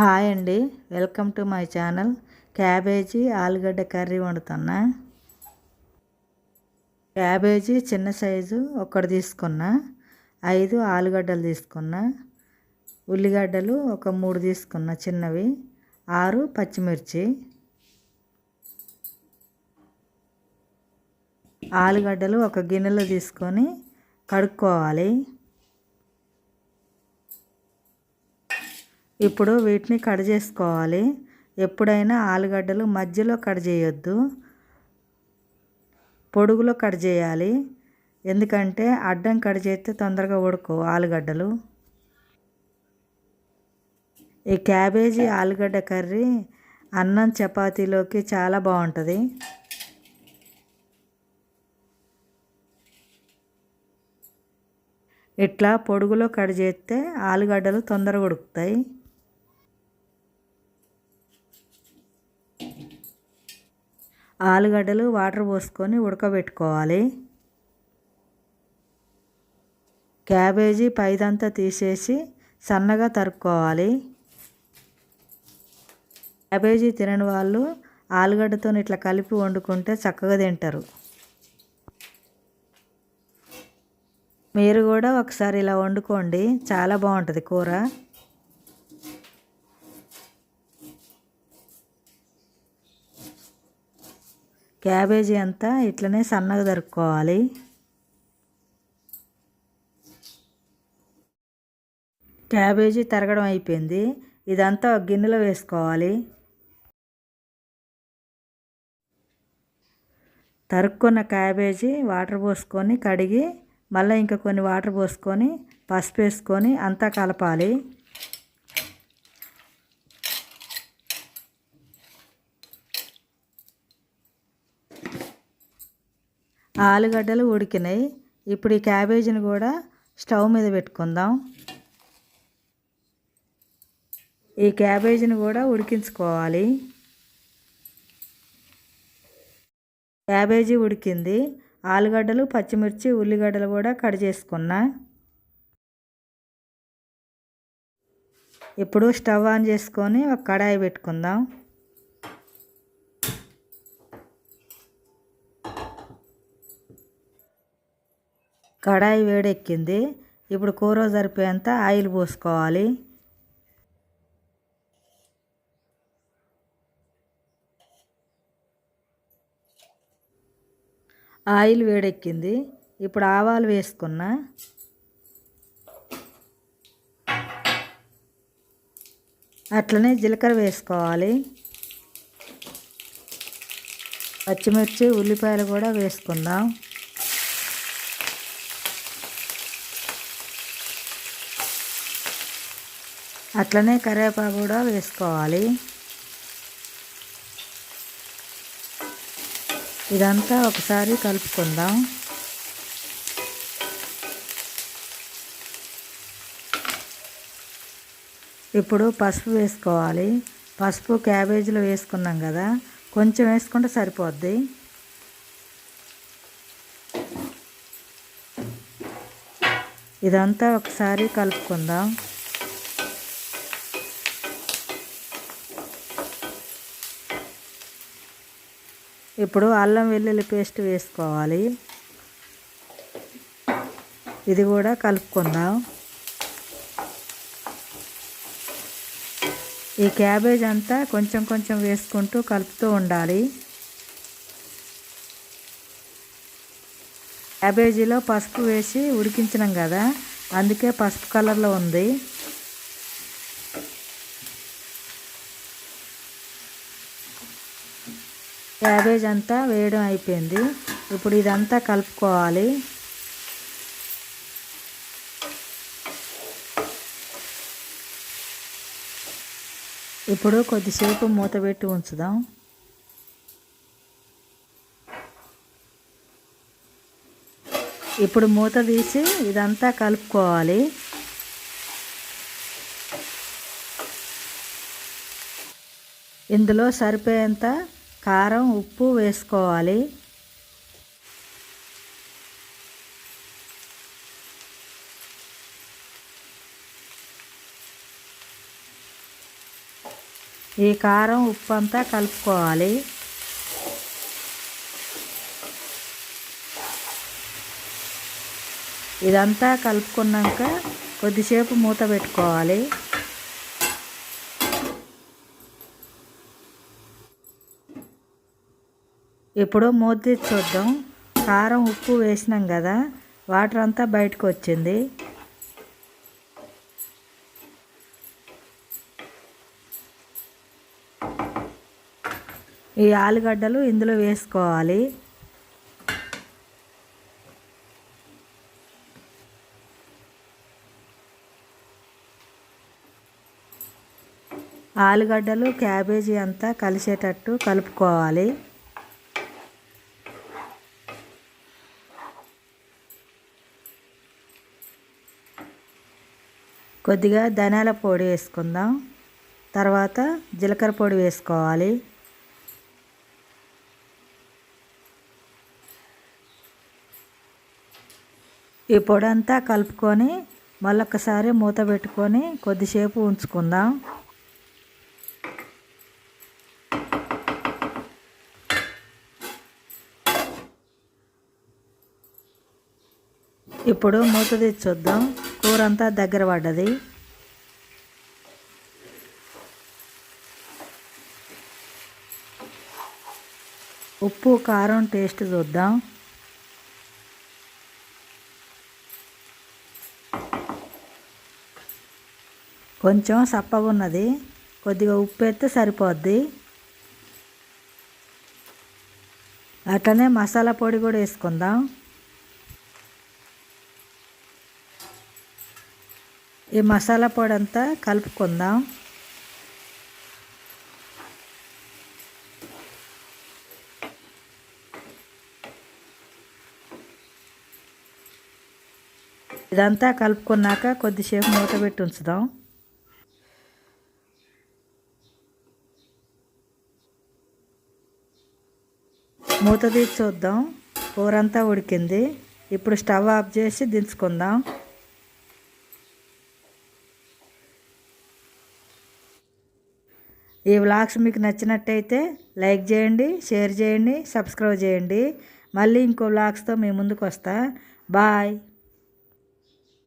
Hi అండి. Welcome to my channel. Cabbage ఆలుగడ్డ curry వండుతున్నా. క్యాబేజీ చిన్న సైజు ఒకటి తీసుకున్నా. ఐదు ఆలుగడ్డలు తీసుకున్నా. ఉల్లిగడ్డలు ఒక మూడు తీసుకున్నా చిన్నవి. ఆరు పచ్చిమిర్చి. ఆలుగడ్డలు ఒక గిన్నెలో తీసుకొని కడుక్కోవాలి. ఇప్పుడు వీటిని కట్ చేసుకోవాలి. ఎప్పుడైనా ఆలుగడ్డలు మధ్యలో కట్ చేయొద్దు. పొడుగులో కట్ చేయాలి. ఎందుకంటే అడ్డం కట్ చేస్తే తొందరగా ఉడకవు ఆలుగడ్డలు. ఈ క్యాబేజీ ఆలుగడ్డ కర్రీ అన్నం చపాతీలోకి చాలా బాగుంటుంది. ఇట్లా పొడుగులో కట్ చేస్తే ఆలుగడ్డలు తొందరగా ఉడుకుతాయి. ఆలుగడ్డలు వాటర్ పోసుకొని ఉడకబెట్టుకోవాలి. క్యాబేజీ పైదంతా తీసేసి సన్నగా తరుక్కోవాలి. క్యాబేజీ తినని వాళ్ళు ఆలుగడ్డతో ఇట్లా కలిపి వండుకుంటే చక్కగా తింటారు. మీరు కూడా ఒకసారి ఇలా వండుకోండి. చాలా బాగుంటుంది కూర. క్యాబేజీ అంతా ఇట్లనే సన్నగా దరుక్కోవాలి క్యాబేజీ తరగడం అయిపోయింది. ఇదంతా గిన్నెలో వేసుకోవాలి. తరుక్కున్న క్యాబేజీ వాటర్ పోసుకొని కడిగి మళ్ళీ ఇంకా కొన్ని వాటర్ పోసుకొని పసుపు వేసుకొని అంతా కలపాలి. ఆలుగడ్డలు ఉడికినాయి. ఇప్పుడు ఈ క్యాబేజీని కూడా స్టవ్ మీద పెట్టుకుందాం. ఈ క్యాబేజీని కూడా ఉడికించుకోవాలి. క్యాబేజీ ఉడికింది. ఆలుగడ్డలు పచ్చిమిర్చి ఉల్లిగడ్డలు కూడా కట్ చేసుకున్నా. ఇప్పుడు స్టవ్ ఆన్ చేసుకొని ఒక కడాయి పెట్టుకుందాం. కడాయి వేడెక్కింది. ఇప్పుడు కూర సరిపోయేంత ఆయిల్ పోసుకోవాలి. ఆయిల్ వేడెక్కింది. ఇప్పుడు ఆవాలు వేసుకున్నా. అట్లనే జీలకర్ర వేసుకోవాలి. పచ్చిమిర్చి ఉల్లిపాయలు కూడా వేసుకుందాం. అట్లనే కరివేపాకు కూడా వేసుకోవాలి. ఇదంతా ఒకసారి కలుపుకుందాం. ఇప్పుడు పసుపు వేసుకోవాలి. పసుపు క్యాబేజీలో వేసుకున్నాం కదా కొంచెం వేసుకుంటే సరిపోద్ది. ఇదంతా ఒకసారి కలుపుకుందాం. ఇప్పుడు అల్లం వెల్లుల్లి పేస్ట్ వేసుకోవాలి. ఇది కూడా కలుపుకుందాం. ఈ క్యాబేజ్ అంతా కొంచెం కొంచెం వేసుకుంటూ కలుపుతూ ఉండాలి. క్యాబేజీలో పసుపు వేసి ఉడికించినాం కదా అందుకే పసుపు కలర్లో ఉంది. క్యాబేజ్ అంతా వేయడం అయిపోయింది. ఇప్పుడు ఇదంతా కలుపుకోవాలి. ఇప్పుడు కొద్దిసేపు మూత పెట్టి ఉంచుదాం. ఇప్పుడు మూత తీసి ఇదంతా కలుపుకోవాలి. ఇందులో సరిపోయేంత కారం ఉప్పు వేసుకోవాలి. ఈ కారం ఉప్పు అంతా కలుపుకోవాలి. ఇదంతా కలుపుకున్నాక కొద్దిసేపు మూత పెట్టుకోవాలి. ఇప్పుడు మూత చూద్దాం. కారం ఉప్పు వేసినాం కదా వాటర్ అంతా బయటకు వచ్చింది ఈ ఆలుగడ్డలు ఇందులో వేసుకోవాలి. ఆలుగడ్డలు క్యాబేజీ అంతా కలిసేటట్టు కలుపుకోవాలి. కొద్దిగా ధనియాల పొడి వేసుకుందాం. తర్వాత జీలకర్ర పొడి వేసుకోవాలి. ఈ పొడి అంతా కలుపుకొని మళ్ళొక్కసారి మూత పెట్టుకొని కొద్దిసేపు ఉంచుకుందాం. ఇప్పుడు మూత తెచ్చుద్దాం కూర అంతా దగ్గర పడ్డది. ఉప్పు కారం టేస్ట్ చూద్దాం. కొంచెం సప్పగా ఉన్నది కొద్దిగా ఉప్పు ఎత్తే సరిపోద్ది. అట్లనే మసాలా పొడి కూడా వేసుకుందాం. ఈ మసాలా పొడి అంతా కలుపుకుందాం. ఇదంతా కలుపుకున్నాక కొద్దిసేపు మూత పెట్టి ఉంచుదాం. మూత తీసి చూద్దాం. కూర అంతా ఉడికింది. ఇప్పుడు స్టవ్ ఆఫ్ చేసి దించుకుందాం. ఈ వ్లాగ్స్ మీకు నచ్చినట్టయితే లైక్ చేయండి షేర్ చేయండి సబ్స్క్రైబ్ చేయండి. మళ్ళీ ఇంకో వ్లాగ్స్తో మీ ముందుకు వస్తా. బాయ్.